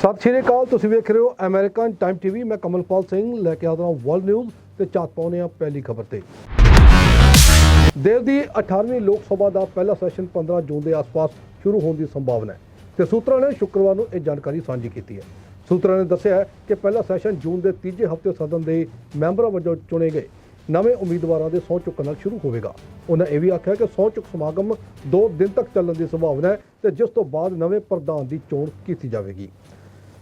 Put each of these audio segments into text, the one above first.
ਸਤਿ ਸ਼੍ਰੀ ਅਕਾਲ, ਤੁਸੀਂ ਵੇਖ ਰਹੇ ਹੋ ਅਮਰੀਕਨ ਟਾਈਮ ਟੀਵੀ ਮੈਂ ਕਮਲਪਾਲ ਸਿੰਘ, ਲੈ ਕੇ ਆਉਂਦਾ ਹਾਂ ਵਰਲਡ ਨਿਊਜ਼ ਤੇ ਚਾਤ ਪਾਉਨੇ ਆ ਪਹਿਲੀ ਖਬਰ ਤੇ। ਦੇਸ਼ ਦੀ 18ਵੀਂ ਲੋਕ ਸਭਾ ਦਾ ਪਹਿਲਾ ਸੈਸ਼ਨ 15 ਜੂਨ ਦੇ ਆਸ-ਪਾਸ ਸ਼ੁਰੂ ਹੋਣ ਦੀ ਸੰਭਾਵਨਾ ਹੈ ਤੇ ਸੂਤਰਾਂ ਨੇ ਸ਼ੁੱਕਰਵਾਰ ਨੂੰ ਇਹ ਜਾਣਕਾਰੀ ਸਾਂਝੀ ਕੀਤੀ ਹੈ। ਸੂਤਰਾਂ ਨੇ ਦੱਸਿਆ ਕਿ ਪਹਿਲਾ ਸੈਸ਼ਨ ਜੂਨ ਦੇ ਤੀਜੇ ਹਫ਼ਤੇ ਸਦਨ ਦੇ ਮੈਂਬਰਾਂ ਵਜੋਂ ਚੁਣੇ ਗਏ ਨਵੇਂ ਉਮੀਦਵਾਰਾਂ ਦੇ ਸਹੁੰ ਚੁੱਕਣ ਨਾਲ ਸ਼ੁਰੂ ਹੋਵੇਗਾ। ਉਹਨਾਂ ਇਹ ਵੀ ਆਖਿਆ ਕਿ ਸਹੁੰ ਚੁੱਕ ਸਮਾਗਮ 2 ਦਿਨ ਤੱਕ ਚੱਲਣ ਦੀ ਸੰਭਾਵਨਾ ਹੈ ਤੇ ਜਿਸ ਤੋਂ ਬਾਅਦ ਨਵੇਂ ਪ੍ਰਧਾਨ ਦੀ ਚੋਣ ਕੀਤੀ ਜਾਵੇਗੀ।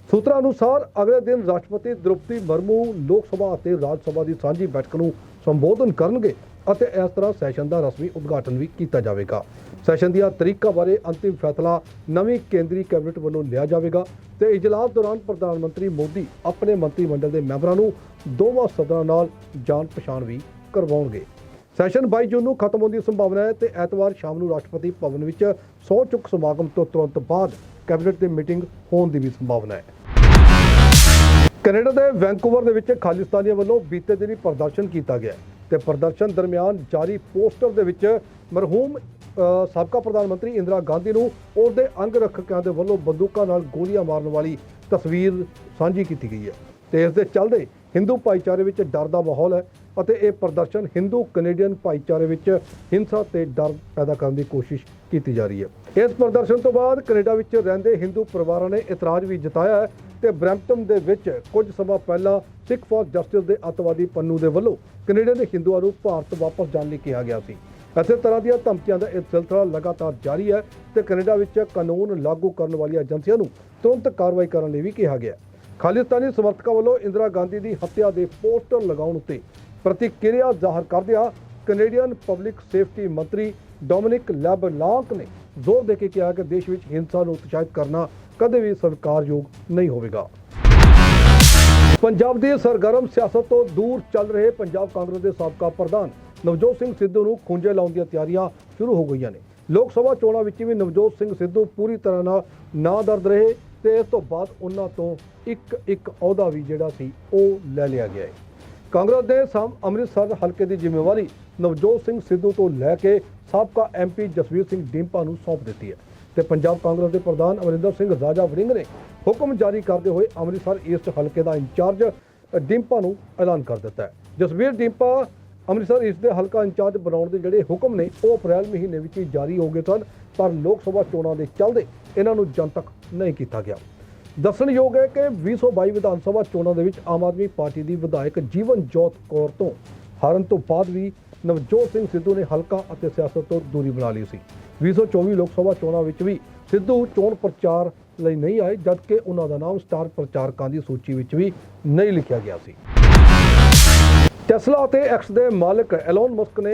ਸੂਤਰਾਂ ਅਨੁਸਾਰ ਅਗਲੇ ਦਿਨ ਰਾਸ਼ਟਰਪਤੀ ਦ੍ਰੋਪਦੀ ਮਰਮੂ ਲੋਕ ਸਭਾ ਅਤੇ ਰਾਜ ਸਭਾ ਦੀ ਸਾਂਝੀ ਬੈਠਕ ਨੂੰ ਸੰਬੋਧਨ ਕਰਨਗੇ ਅਤੇ ਇਸ ਤਰ੍ਹਾਂ ਸੈਸ਼ਨ ਦਾ ਰਸਮੀ ਉਦਘਾਟਨ ਵੀ ਕੀਤਾ ਜਾਵੇਗਾ। ਸੈਸ਼ਨ ਦੀਆਂ ਤਰੀਕਾਂ ਬਾਰੇ ਅੰਤਿਮ ਫੈਸਲਾ ਨਵੀਂ ਕੇਂਦਰੀ ਕੈਬਨਿਟ ਵੱਲੋਂ ਲਿਆ ਜਾਵੇਗਾ ਤੇ ਇਜਲਾਸ ਦੌਰਾਨ ਪ੍ਰਧਾਨ ਮੰਤਰੀ ਮੋਦੀ ਆਪਣੇ ਮੰਤਰੀ ਮੰਡਲ ਦੇ ਮੈਂਬਰਾਂ ਨੂੰ ਦੋਵਾਂ ਸਦਨਾਂ ਨਾਲ ਜਾਣ ਪਛਾਣ ਵੀ ਕਰਵਾਉਣਗੇ। ਸੈਸ਼ਨ 22 ਜੂਨ ਨੂੰ ਖਤਮ ਹੋਣ ਦੀ ਸੰਭਾਵਨਾ ਹੈ ਤੇ ਐਤਵਾਰ ਸ਼ਾਮ ਨੂੰ ਰਾਸ਼ਟਰਪਤੀ ਭਵਨ ਵਿੱਚ ਸਹੁੰ ਚੁੱਕ ਸਮਾਗਮ ਤੋਂ ਤੁਰੰਤ ਬਾਅਦ ਕੈਬਨਿਟ ਦੀ ਮੀਟਿੰਗ ਹੋਣ ਦੀ ਵੀ ਸੰਭਾਵਨਾ ਹੈ। ਕੈਨੇਡਾ ਦੇ ਵੈਂਕੂਵਰ ਦੇ ਵਿੱਚ ਖਾਲਿਸਤਾਨੀਆਂ ਵੱਲੋਂ ਬੀਤੇ ਦਿਨੀ ਪ੍ਰਦਰਸ਼ਨ ਕੀਤਾ ਗਿਆ ਤੇ ਪ੍ਰਦਰਸ਼ਨ ਦਰਮਿਆਨ ਜਾਰੀ ਪੋਸਟਰ ਦੇ ਵਿੱਚ ਮਰਹੂਮ ਅ, ਸਾਬਕਾ ਪ੍ਰਧਾਨ ਮੰਤਰੀ ਇੰਦਰਾ ਗਾਂਧੀ ਨੂੰ ਉਹਦੇ ਅੰਗ ਰੱਖਿਆਂ ਦੇ ਵੱਲੋਂ ਬੰਦੂਕਾਂ ਨਾਲ ਗੋਲੀਆਂ ਮਾਰਨ ਵਾਲੀ ਤਸਵੀਰ ਸਾਂਝੀ ਕੀਤੀ ਗਈ ਹੈ ਤੇ ਇਸ ਦੇ ਚੱਲਦੇ ਹਿੰਦੂ ਭਾਈਚਾਰੇ ਵਿੱਚ ਡਰ ਦਾ ਮਾਹੌਲ ਹੈ ਅਤੇ ਇਹ ਪ੍ਰਦਰਸ਼ਨ ਹਿੰਦੂ ਕੈਨੇਡੀਅਨ ਭਾਈਚਾਰੇ ਵਿੱਚ ਹਿੰਸਾ ਤੇ ਡਰ ਪੈਦਾ ਕਰਨ ਦੀ ਕੋਸ਼ਿਸ਼ ਕੀਤੀ ਜਾ ਰਹੀ ਹੈ। ਇਸ ਪ੍ਰਦਰਸ਼ਨ ਤੋਂ ਬਾਅਦ ਕੈਨੇਡਾ ਵਿੱਚ ਰਹਿੰਦੇ ਹਿੰਦੂ ਪਰਿਵਾਰਾਂ ਨੇ ਇਤਰਾਜ਼ ਵੀ ਜਤਾਇਆ ਹੈ ਤੇ ਬਰੈਂਪਟਨ ਦੇ ਵਿੱਚ ਕੁਝ ਸਮਾਂ ਪਹਿਲਾਂ ਸਿੱਖ ਫॉर ਜਸਟਿਸ ਦੇ ਅੱਤਵਾਦੀ ਪੰਨੂ ਦੇ ਵੱਲੋਂ ਕੈਨੇਡਾ ਦੇ ਹਿੰਦੂਆਂ ਨੂੰ ਭਾਰਤ ਵਾਪਸ ਜਾਣ ਲਈ ਕਿਹਾ ਗਿਆ ਸੀ। ਇਸੇ ਤਰ੍ਹਾਂ ਦੀਆਂ ਧਮਕੀਆਂ ਦਾ ਇਹ ਸਿਲਸਿਲਾ ਲਗਾਤਾਰ ਜਾਰੀ ਹੈ ਤੇ ਕੈਨੇਡਾ ਵਿੱਚ ਕਾਨੂੰਨ ਲਾਗੂ ਕਰਨ ਵਾਲੀਆਂ ਏਜੰਸੀਆਂ ਨੂੰ ਤੁਰੰਤ ਕਾਰਵਾਈ ਕਰਨ ਲਈ ਵੀ ਕਿਹਾ ਗਿਆ ਖਾਲਿਸਤਾਨੀ ਸਮਰਥਕਾਂ ਵੱਲੋਂ ਇੰਦਰਾ ਗਾਂਧੀ ਦੀ ਹੱਤਿਆ ਦੇ ਪੋਸਟਰ ਲਗਾਉਣ ਉੱਤੇ ਪ੍ਰਤੀਕਿਰਿਆ ਜ਼ਾਹਰ ਕਰਦਿਆਂ ਕੈਨੇਡੀਅਨ ਪਬਲਿਕ ਸੇਫਟੀ ਮੰਤਰੀ ਡੋਮਿਨਿਕ ਲੈਬਲਾਂਕ ਨੇ ਜ਼ੋਰ ਦੇ ਕੇ ਕਿਹਾ ਕਿ ਦੇਸ਼ ਵਿੱਚ ਹਿੰਸਾ ਨੂੰ ਉਤਸ਼ਾਹਿਤ ਕਰਨਾ ਕਦੇ ਵੀ ਸਵੀਕਾਰਯੋਗ ਨਹੀਂ ਹੋਵੇਗਾ। ਪੰਜਾਬ ਦੀ ਸਰਗਰਮ ਸਿਆਸਤ ਤੋਂ ਦੂਰ ਚੱਲ ਰਹੇ ਪੰਜਾਬ ਕਾਂਗਰਸ ਦੇ ਸਾਬਕਾ ਪ੍ਰਧਾਨ ਨਵਜੋਤ ਸਿੰਘ ਸਿੱਧੂ ਨੂੰ ਖੁੰਝੇ ਲਾਉਣ ਦੀਆਂ ਤਿਆਰੀਆਂ ਸ਼ੁਰੂ ਹੋ ਗਈਆਂ ਨੇ। ਲੋਕ ਸਭਾ ਚੋਣਾਂ ਵਿੱਚ ਵੀ ਨਵਜੋਤ ਸਿੰਘ ਸਿੱਧੂ ਪੂਰੀ ਤਰ੍ਹਾਂ ਨਾਲ ਨਾ ਦਰਦ ਰਹੇ ਤੇ ਇਸ ਤੋਂ ਬਾਅਦ ਉਹਨਾਂ ਤੋਂ ਇੱਕ ਇੱਕ ਅਹੁਦਾ ਵੀ ਜਿਹੜਾ ਸੀ ਉਹ ਲੈ ਲਿਆ ਗਿਆ ਹੈ। ਕਾਂਗਰਸ ਦੇ ਸਾਮ ਅੰਮ੍ਰਿਤਸਰ ਹਲਕੇ ਦੀ ਜ਼ਿੰਮੇਵਾਰੀ ਨਵਜੋਤ ਸਿੰਘ ਸਿੱਧੂ ਤੋਂ ਲੈ ਕੇ ਸਾਬਕਾ ਐਮਪੀ ਜਸਵੀਰ ਸਿੰਘ ਡਿੰਪਾ ਨੂੰ ਸੌਂਪ ਦਿੱਤੀ ਹੈ। ਤੇ ਪੰਜਾਬ ਕਾਂਗਰਸ ਦੇ ਪ੍ਰਧਾਨ ਅਮਰਿੰਦਰ ਸਿੰਘ ਰਾਜਾ ਵੜਿੰਗ ਨੇ ਹੁਕਮ ਜਾਰੀ ਕਰਦੇ ਹੋਏ ਅੰਮ੍ਰਿਤਸਰ ਈਸਟ ਹਲਕੇ ਦਾ ਇੰਚਾਰਜ ਡਿੰਪਾ ਨੂੰ ਐਲਾਨ ਕਰ ਦਿੱਤਾ ਹੈ। ਜਸਵੀਰ ਡਿੰਪਾ ਅੰਮ੍ਰਿਤਸਰ ਈਸਟ ਦੇ ਹਲਕਾ ਇੰਚਾਰਜ ਬਣਾਉਣ ਦੇ ਜਿਹੜੇ ਹੁਕਮ ਨੇ, ਉਹ ਅਪ੍ਰੈਲ ਮਹੀਨੇ ਵਿੱਚ ਹੀ ਜਾਰੀ ਹੋ ਗਏ ਸਨ, ਪਰ ਲੋਕ ਸਭਾ ਚੋਣਾਂ ਦੇ ਚੱਲਦੇ ਇਹਨਾਂ ਨੂੰ ਜਨਤਕ ਨਹੀਂ ਕੀਤਾ ਗਿਆ। ਦੱਸਣਯੋਗ ਹੈ ਕਿ 2022 ਵਿਧਾਨ ਸਭਾ ਚੋਣਾਂ ਦੇ ਵਿੱਚ ਆਮ ਆਦਮੀ ਪਾਰਟੀ ਦੀ ਵਿਧਾਇਕ ਜੀਵਨ ਜੋਤ ਕੌਰ ਤੋਂ ਹਾਰਨ ਤੋਂ ਬਾਅਦ ਵੀ ਨਵਜੋਤ ਸਿੰਘ ਸਿੱਧੂ ਨੇ ਹਲਕਾ ਅਤੇ ਸਿਆਸਤ ਤੋਂ ਦੂਰੀ ਬਣਾ ਲਈ ਸੀ। 2024 ਲੋਕ ਸਭਾ ਚੋਣਾਂ ਵਿੱਚ ਵੀ ਸਿੱਧੂ ਚੋਣ ਪ੍ਰਚਾਰ ਲਈ ਨਹੀਂ ਆਏ, ਜਦਕਿ ਉਹਨਾਂ ਦਾ ਨਾਮ ਸਟਾਰ ਪ੍ਰਚਾਰਕਾਂ ਦੀ ਸੂਚੀ ਵਿੱਚ ਵੀ ਨਹੀਂ ਲਿਖਿਆ ਗਿਆ ਸੀ। ਟੈਸਲਾ ਅਤੇ ਐਕਸ ਦੇ ਮਾਲਕ ਐਲਨ ਮਸਕ ਨੇ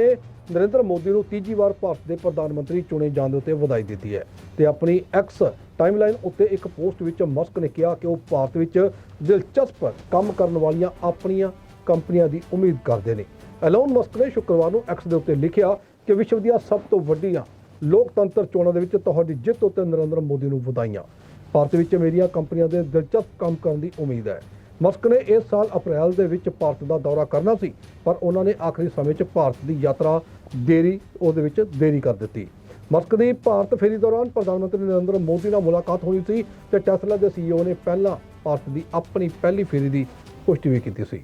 ਨਰਿੰਦਰ ਮੋਦੀ ਨੂੰ ਤੀਜੀ ਵਾਰ ਭਾਰਤ ਦੇ ਪ੍ਰਧਾਨ ਮੰਤਰੀ ਚੁਣੇ ਜਾਣ ਦੇ ਉੱਤੇ ਵਧਾਈ ਦਿੱਤੀ ਹੈ ਤੇ ਆਪਣੀ ਐਕਸ ਟਾਈਮਲਾਈਨ ਉੱਤੇ ਇੱਕ ਪੋਸਟ ਵਿੱਚ ਮਸਕ ਨੇ ਕਿਹਾ ਕਿ ਉਹ ਭਾਰਤ ਵਿੱਚ ਦਿਲਚਸਪ ਕੰਮ ਕਰਨ ਵਾਲੀਆਂ ਆਪਣੀਆਂ ਕੰਪਨੀਆਂ ਦੀ ਉਮੀਦ ਕਰਦੇ ਨੇ। ਐਲੋਨ ਮਸਕ ਨੇ ਸ਼ੁੱਕਰਵਾਰ ਨੂੰ ਐਕਸ ਦੇ ਉੱਤੇ ਲਿਖਿਆ ਕਿ ਵਿਸ਼ਵ ਦੀਆਂ ਸਭ ਤੋਂ ਵੱਡੀਆਂ ਲੋਕਤੰਤਰ ਚੋਣਾਂ ਦੇ ਵਿੱਚ ਤੁਹਾਡੀ ਜਿੱਤ ਉੱਤੇ ਨਰਿੰਦਰ ਮੋਦੀ ਨੂੰ ਵਧਾਈਆਂ। ਭਾਰਤ ਵਿੱਚ ਮੇਰੀਆਂ ਕੰਪਨੀਆਂ ਦੇ ਦਿਲਚਸਪ ਕੰਮ ਕਰਨ ਦੀ ਉਮੀਦ ਹੈ। ਮਸਕ ਨੇ ਇਸ ਸਾਲ ਅਪ੍ਰੈਲ ਦੇ ਵਿੱਚ ਭਾਰਤ ਦਾ ਦੌਰਾ ਕਰਨਾ ਸੀ, ਪਰ ਉਹਨਾਂ ਨੇ ਆਖਰੀ ਸਮੇਂ 'ਚ ਭਾਰਤ ਦੀ ਯਾਤਰਾ ਦੇਰੀ, ਉਹਦੇ ਵਿੱਚ ਦੇਰੀ ਕਰ ਦਿੱਤੀ। ਮਸਕ ਦੀ ਭਾਰਤ ਫੇਰੀ ਦੌਰਾਨ ਪ੍ਰਧਾਨ ਮੰਤਰੀ ਨਰਿੰਦਰ ਮੋਦੀ ਨਾਲ ਮੁਲਾਕਾਤ ਹੋਈ ਸੀ ਤੇ ਟੈਸਲਾ ਦੇ ਸੀਈਓ ਨੇ ਪਹਿਲਾਂ ਭਾਰਤ ਦੀ ਆਪਣੀ ਪਹਿਲੀ ਫੇਰੀ ਦੀ ਪੁਸ਼ਟੀ ਵੀ ਕੀਤੀ ਸੀ।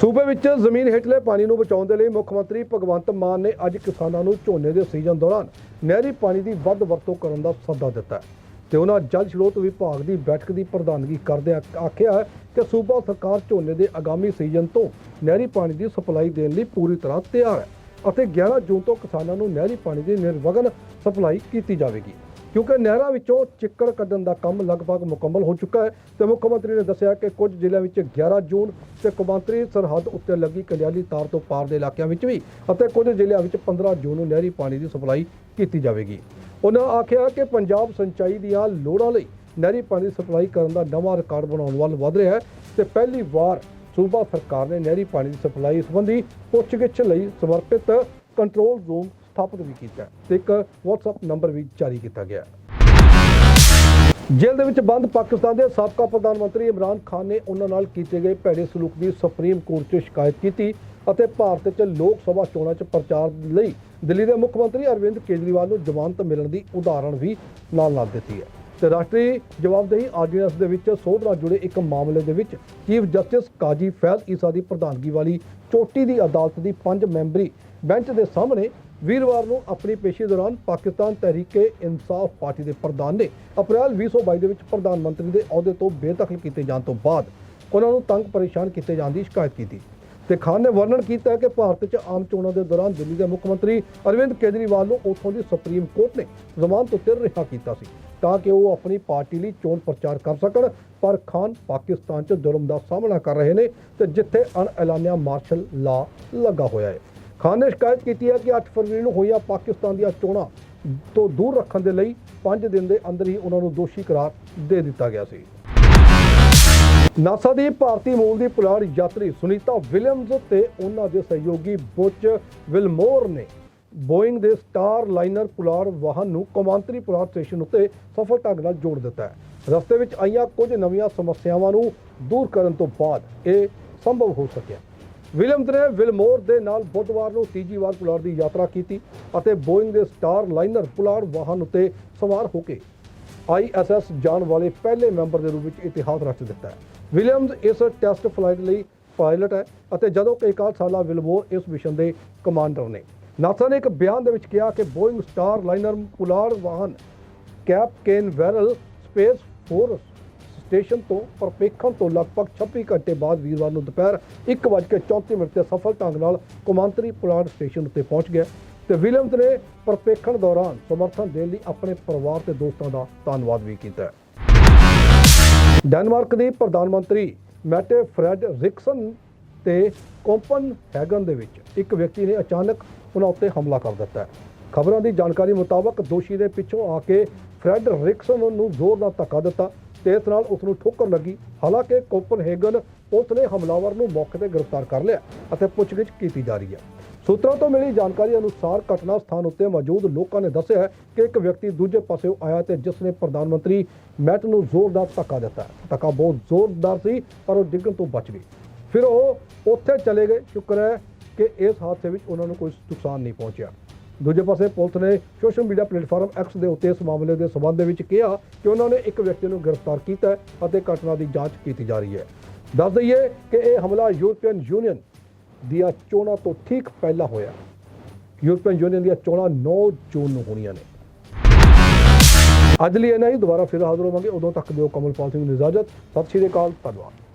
ਸੂਬੇ ਵਿੱਚ ਜ਼ਮੀਨ ਹੇਠਲੇ ਪਾਣੀ ਨੂੰ ਬਚਾਉਣ ਦੇ ਲਈ ਮੁੱਖ ਮੰਤਰੀ ਭਗਵੰਤ ਮਾਨ ਨੇ ਅੱਜ ਕਿਸਾਨਾਂ ਨੂੰ ਝੋਨੇ ਦੇ ਸੀਜ਼ਨ ਦੌਰਾਨ ਨਹਿਰੀ ਪਾਣੀ ਦੀ ਵੱਧ ਵਰਤੋਂ ਕਰਨ ਦਾ ਸੱਦਾ ਦਿੱਤਾ ਹੈ। ਤੇ ਉਹਨਾਂ ਜਲ ਸਰੋਤ ਵਿਭਾਗ ਦੀ ਬੈਠਕ ਦੀ ਪ੍ਰਧਾਨਗੀ ਕਰਦਿਆਂ ਆਖਿਆ ਹੈ ਕਿ ਸੂਬਾ ਸਰਕਾਰ ਝੋਨੇ ਦੇ ਆਗਾਮੀ ਸੀਜ਼ਨ ਤੋਂ ਨਹਿਰੀ ਪਾਣੀ ਦੀ ਸਪਲਾਈ ਦੇਣ ਲਈ ਪੂਰੀ ਤਰ੍ਹਾਂ ਤਿਆਰ ਹੈ ਅਤੇ 11 ਜੂਨ ਤੋਂ ਕਿਸਾਨਾਂ ਨੂੰ ਨਹਿਰੀ ਪਾਣੀ ਦੀ ਨਿਰਵਗਨ ਸਪਲਾਈ ਕੀਤੀ ਜਾਵੇਗੀ। ਕਿਉਂਕਿ ਨਹਿਰਾਂ ਵਿੱਚੋਂ ਚਿੱਕੜ ਕੱਢਣ ਦਾ ਕੰਮ ਲਗਭਗ ਮੁਕੰਮਲ ਹੋ ਚੁੱਕਾ ਹੈ ਤੇ ਮੁੱਖ ਮੰਤਰੀ ਨੇ ਦੱਸਿਆ ਕਿ ਕੁਝ ਜ਼ਿਲ੍ਹਿਆਂ ਵਿੱਚ 11 ਜੂਨ ਤੇ ਕੌਮਾਂਤਰੀ ਸਰਹੱਦ ਉੱਤੇ ਲੱਗੀ ਕੰਡਿਆਲੀ ਤਾਰ ਤੋਂ ਪਾਰ ਦੇ ਇਲਾਕਿਆਂ ਵਿੱਚ ਵੀ ਅਤੇ ਕੁਝ ਜ਼ਿਲ੍ਹਿਆਂ ਵਿੱਚ 15 ਜੂਨ ਨੂੰ ਨਹਿਰੀ ਪਾਣੀ ਦੀ ਸਪਲਾਈ ਕੀਤੀ ਜਾਵੇਗੀ। ਉਹਨਾਂ ਆਖਿਆ ਕਿ ਪੰਜਾਬ ਸਿੰਚਾਈ ਦੀਆਂ ਲੋੜਾਂ ਲਈ ਨਹਿਰੀ ਪਾਣੀ ਦੀ ਸਪਲਾਈ ਕਰਨ ਦਾ ਨਵਾਂ ਰਿਕਾਰਡ ਬਣਾਉਣ ਵੱਲ ਵਧ ਰਿਹਾ ਹੈ ਤੇ ਪਹਿਲੀ ਵਾਰ ਸੂਬਾ ਸਰਕਾਰ ਨੇ ਨਹਿਰੀ ਪਾਣੀ ਦੀ ਸਪਲਾਈ ਸੰਬੰਧੀ ਪੁੱਛਗਿੱਛ ਲਈ ਸਮਰਪਿਤ ਕੰਟਰੋਲ ਰੂਮ ਸਥਾਪਿਤ ਵੀ ਕੀਤਾ ਤੇ ਇੱਕ WhatsApp ਨੰਬਰ ਵੀ ਜਾਰੀ ਕੀਤਾ ਗਿਆ ਜੇਲ੍ਹ ਦੇ ਵਿੱਚ ਬੰਦ ਪਾਕਿਸਤਾਨ ਦੇ ਸਾਬਕਾ ਪ੍ਰਧਾਨ ਮੰਤਰੀ ਇਮਰਾਨ ਖਾਨ ਨੇ ਉਹਨਾਂ ਨਾਲ ਕੀਤੇ ਗਏ ਭੈੜੇ ਸਲੂਕ ਦੀ ਸੁਪਰੀਮ ਕੋਰਟ 'ਚ ਸ਼ਿਕਾਇਤ ਕੀਤੀ ਅਤੇ ਭਾਰਤ 'ਚ ਲੋਕ ਸਭਾ ਚੋਣਾਂ 'ਚ ਪ੍ਰਚਾਰ ਲਈ ਦਿੱਲੀ ਦੇ ਮੁੱਖ ਮੰਤਰੀ ਅਰਵਿੰਦ ਕੇਜਰੀਵਾਲ ਨੂੰ ਜ਼ਮਾਨਤ ਮਿਲਣ ਦੀ ਉਦਾਹਰਣ ਵੀ ਨਾਲ ਨਾਲ ਦਿੱਤੀ ਹੈ। ਤੇ ਰਾਸ਼ਟਰੀ ਜਵਾਬਦੇਹੀ ਆਰਡੀਨੈਂਸ ਦੇ ਵਿੱਚ ਸੋਧ ਨਾਲ ਜੁੜੇ ਇੱਕ ਮਾਮਲੇ ਦੇ ਵਿੱਚ ਚੀਫ ਜਸਟਿਸ ਕਾਜੀ ਫੈਜ਼ ਈਸਾ ਦੀ ਪ੍ਰਧਾਨਗੀ ਵਾਲੀ ਚੋਟੀ ਦੀ ਅਦਾਲਤ ਦੀ ਪੰਜ ਮੈਂਬਰੀ ਬੈਂਚ ਦੇ ਸਾਹਮਣੇ ਵੀਰਵਾਰ ਨੂੰ ਆਪਣੀ ਪੇਸ਼ੀ ਦੌਰਾਨ ਪਾਕਿਸਤਾਨ ਤਹਿਰੀਕੇ ਇਨਸਾਫ ਪਾਰਟੀ ਦੇ ਪ੍ਰਧਾਨ ਨੇ ਅਪ੍ਰੈਲ 2022 ਦੇ ਵਿੱਚ ਪ੍ਰਧਾਨ ਮੰਤਰੀ ਦੇ ਅਹੁਦੇ ਤੋਂ ਬੇਦਖਲ ਕੀਤੇ ਜਾਣ ਤੋਂ ਬਾਅਦ ਉਹਨਾਂ ਨੂੰ ਤੰਗ ਪਰੇਸ਼ਾਨ ਕੀਤੇ ਜਾਣ ਦੀ ਸ਼ਿਕਾਇਤ ਕੀਤੀ। ਤੇ ਖਾਨ ਨੇ ਵਰਣਨ ਕੀਤਾ ਕਿ ਭਾਰਤ 'ਚ ਆਮ ਚੋਣਾਂ ਦੇ ਦੌਰਾਨ ਦਿੱਲੀ ਦੇ ਮੁੱਖ ਮੰਤਰੀ ਅਰਵਿੰਦ ਕੇਜਰੀਵਾਲ ਨੂੰ ਉੱਥੋਂ ਦੀ ਸੁਪਰੀਮ ਕੋਰਟ ਨੇ ਜ਼ਮਾਨਤ ਉੱਤੇ ਰਿਹਾ ਕੀਤਾ ਸੀ ਤਾਂ ਕਿ ਉਹ ਆਪਣੀ ਪਾਰਟੀ ਲਈ ਚੋਣ ਪ੍ਰਚਾਰ ਕਰ ਸਕਣ, ਪਰ ਖਾਨ ਪਾਕਿਸਤਾਨ 'ਚ ਜ਼ੁਲਮ ਦਾ ਸਾਹਮਣਾ ਕਰ ਰਹੇ ਨੇ ਤੇ ਜਿੱਥੇ ਅਣਐਲਾਨਿਆ ਮਾਰਸ਼ਲ ਲਾ ਲੱਗਾ ਹੋਇਆ ਹੈ। ਖਾਨ ਨੇ ਸ਼ਿਕਾਇਤ ਕੀਤੀ ਹੈ ਕਿ 8 ਫਰਵਰੀ ਨੂੰ ਹੋਈਆਂ ਪਾਕਿਸਤਾਨ ਦੀਆਂ ਚੋਣਾਂ ਤੋਂ ਦੂਰ ਰੱਖਣ ਦੇ ਲਈ 5 ਦਿਨ ਦੇ ਅੰਦਰ ਹੀ ਉਹਨਾਂ ਨੂੰ ਦੋਸ਼ੀ ਕਰਾਰ ਦੇ ਦਿੱਤਾ ਗਿਆ ਸੀ। ਨਾਸਾ ਦੀ ਭਾਰਤੀ ਮੂਲ ਦੀ ਪੁਲਾੜ ਯਾਤਰੀ ਸੁਨੀਤਾ ਵਿਲੀਅਮਜ਼ ਤੇ ਉਹਨਾਂ ਦੇ ਸਹਿਯੋਗੀ ਬੁੱਚ ਵਿਲਮੋਰ ਨੇ ਬੋਇੰਗ ਦੇ ਸਟਾਰ ਲਾਈਨਰ ਪੁਲਾੜ ਵਾਹਨ ਨੂੰ ਕੌਮਾਂਤਰੀ ਪੁਲਾੜ ਸਟੇਸ਼ਨ ਉੱਤੇ ਸਫਲ ਢੰਗ ਨਾਲ ਜੋੜ ਦਿੱਤਾ ਹੈ। ਰਸਤੇ ਵਿੱਚ ਆਈਆਂ ਕੁਝ ਨਵੀਆਂ ਸਮੱਸਿਆਵਾਂ ਨੂੰ ਦੂਰ ਕਰਨ ਤੋਂ ਬਾਅਦ ਇਹ ਸੰਭਵ ਹੋ ਸਕਿਆ। ਵਿਲੀਅਮਸ ਨੇ ਵਿਲਮੋਰ ਦੇ ਨਾਲ ਬੁੱਧਵਾਰ ਨੂੰ ਤੀਜੀ ਵਾਰ ਪੁਲਾੜ ਦੀ ਯਾਤਰਾ ਕੀਤੀ ਅਤੇ ਬੋਇੰਗ ਦੇ ਸਟਾਰ ਲਾਈਨਰ ਪੁਲਾੜ ਵਾਹਨ ਉੱਤੇ ਸਵਾਰ ਹੋ ਕੇ ਆਈਐਸਐਸ ਜਾਣ ਵਾਲੇ ਪਹਿਲੇ ਮੈਂਬਰ ਦੇ ਰੂਪ ਵਿੱਚ ਇਤਿਹਾਸ ਰਚ ਦਿੱਤਾ ਹੈ। ਵਿਲੀਅਮਜ਼ ਇਸ ਟੈਸਟ ਫਲਾਈਟ ਲਈ ਪਾਇਲਟ ਹੈ ਅਤੇ ਜਦੋਂ ਕਿ 61 ਸਾਲਾ ਵਿਲਮੋਰ ਇਸ ਮਿਸ਼ਨ ਦੇ ਕਮਾਂਡਰ ਨੇ। ਨਾਸਾ ਨੇ ਇੱਕ ਬਿਆਨ ਦੇ ਵਿੱਚ ਕਿਹਾ ਕਿ ਬੋਇੰਗ ਸਟਾਰ ਲਾਈਨਰ ਪੁਲਾੜ ਵਾਹਨ Cape Canaveral Space Force Station ਤੋਂ ਪਰਪੇਖਣ ਤੋਂ ਲਗਭਗ 26 ਘੰਟੇ ਬਾਅਦ ਵੀਰਵਾਰ ਨੂੰ ਦੁਪਹਿਰ 1:34 ਮਿੰਟ ਤੇ ਸਫਲ ਢੰਗ ਨਾਲ ਕੌਮਾਂਤਰੀ ਪੁਲਾੜ ਸਟੇਸ਼ਨ ਉੱਤੇ ਪਹੁੰਚ ਗਿਆ ਤੇ ਵਿਲੀਅਮਸ ਨੇ ਪਰਪੇਖਣ ਦੌਰਾਨ ਸਮਰਥਨ ਦੇਣ ਲਈ ਆਪਣੇ ਪਰਿਵਾਰ ਤੇ ਦੋਸਤਾਂ ਦਾ ਧੰਨਵਾਦ ਵੀ ਕੀਤਾ। ਡੈਨਮਾਰਕ ਦੀ ਪ੍ਰਧਾਨ ਮੰਤਰੀ ਮੈਟੇ ਫਰੈਡ ਰਿਕਸਨ ਤੇ ਕੋਪਨ ਹੈਗਨ ਦੇ ਵਿੱਚ ਇੱਕ ਵਿਅਕਤੀ ਨੇ ਅਚਾਨਕ ਉਹਨਾਂ ਉੱਤੇ ਹਮਲਾ ਕਰ ਦਿੱਤਾ। ਹੈ ਖਬਰਾਂ ਦੀ ਜਾਣਕਾਰੀ ਮੁਤਾਬਕ ਦੋਸ਼ੀ ਦੇ ਪਿੱਛੋਂ ਆ ਕੇ ਫਰੈਡ ਰਿਕਸਨ ਨੂੰ ਜ਼ੋਰ ਨਾਲ ਧੱਕਾ ਦਿੱਤਾ ਤੇ ਇਸ ਨਾਲ ਉਸ ਨੂੰ ਠੋਕਰ ਲੱਗੀ। ਹਾਲਾਂਕਿ ਕੋਪਨਹੇਗਨ ਉਸ ਨੇ ਹਮਲਾਵਰ ਨੂੰ ਮੌਕੇ ਤੇ ਗ੍ਰਿਫਤਾਰ ਕਰ ਲਿਆ ਅਤੇ ਪੁੱਛਗਿੱਛ ਕੀਤੀ ਜਾ ਰਹੀ ਹੈ। ਸੂਤਰਾਂ ਤੋਂ ਮਿਲੀ ਜਾਣਕਾਰੀ ਅਨੁਸਾਰ ਘਟਨਾ ਸਥਾਨ ਉੱਤੇ ਮੌਜੂਦ ਲੋਕਾਂ ਨੇ ਦੱਸਿਆ ਕਿ ਇੱਕ ਵਿਅਕਤੀ ਦੂਜੇ ਪਾਸਿਓਂ ਆਇਆ ਤੇ ਜਿਸ ਨੇ ਪ੍ਰਧਾਨ ਮੰਤਰੀ ਮੈਟ ਨੂੰ ਜ਼ੋਰਦਾਰ ਧੱਕਾ ਦਿੱਤਾ। ਧੱਕਾ ਬਹੁਤ ਜ਼ੋਰਦਾਰ ਸੀ, ਪਰ ਉਹ ਡਿੱਗਣ ਤੋਂ ਬਚ ਗਈ ਫਿਰ ਉਹ ਉੱਥੇ ਚਲੇ ਗਏ। ਸ਼ੁਕਰ ਹੈ ਕਿ ਇਸ ਹਾਦਸੇ ਵਿੱਚ ਉਹਨਾਂ ਨੂੰ ਕੋਈ ਨੁਕਸਾਨ ਨਹੀਂ ਪਹੁੰਚਿਆ। ਦੂਜੇ ਪਾਸੇ ਪੁਲਿਸ ਨੇ ਸੋਸ਼ਲ ਮੀਡੀਆ ਪਲੇਟਫਾਰਮ ਐਕਸ ਦੇ ਉੱਤੇ ਇਸ ਮਾਮਲੇ ਦੇ ਸਬੰਧ ਦੇ ਵਿੱਚ ਕਿਹਾ ਕਿ ਉਹਨਾਂ ਨੇ ਇੱਕ ਵਿਅਕਤੀ ਨੂੰ ਗ੍ਰਿਫਤਾਰ ਕੀਤਾ ਅਤੇ ਘਟਨਾ ਦੀ ਜਾਂਚ ਕੀਤੀ ਜਾ ਰਹੀ ਹੈ। ਦੱਸ ਦਈਏ ਕਿ ਇਹ ਹਮਲਾ ਯੂਰਪੀਅਨ ਯੂਨੀਅਨ ਦੀਆਂ ਚੋਣਾਂ ਤੋਂ ਠੀਕ ਪਹਿਲਾਂ ਹੋਇਆ। ਯੂਰਪੀਅਨ ਯੂਨੀਅਨ ਦੀਆਂ ਚੋਣਾਂ 9 ਜੂਨ ਨੂੰ ਹੋਣੀਆਂ ਨੇ। ਅੱਜ ਲਈ ਇਹਨਾਂ ਹੀ। ਦੁਬਾਰਾ ਫਿਰ ਹਾਜ਼ਰ ਹੋਵਾਂਗੇ। ਉਦੋਂ ਤੱਕ ਦਿਓ ਕਮਲਪਾਲ ਸਿੰਘ ਨੂੰ ਇਜਾਜ਼ਤ। ਸਤਿ ਸ਼੍ਰੀ ਅਕਾਲ। ਧੰਨਵਾਦ।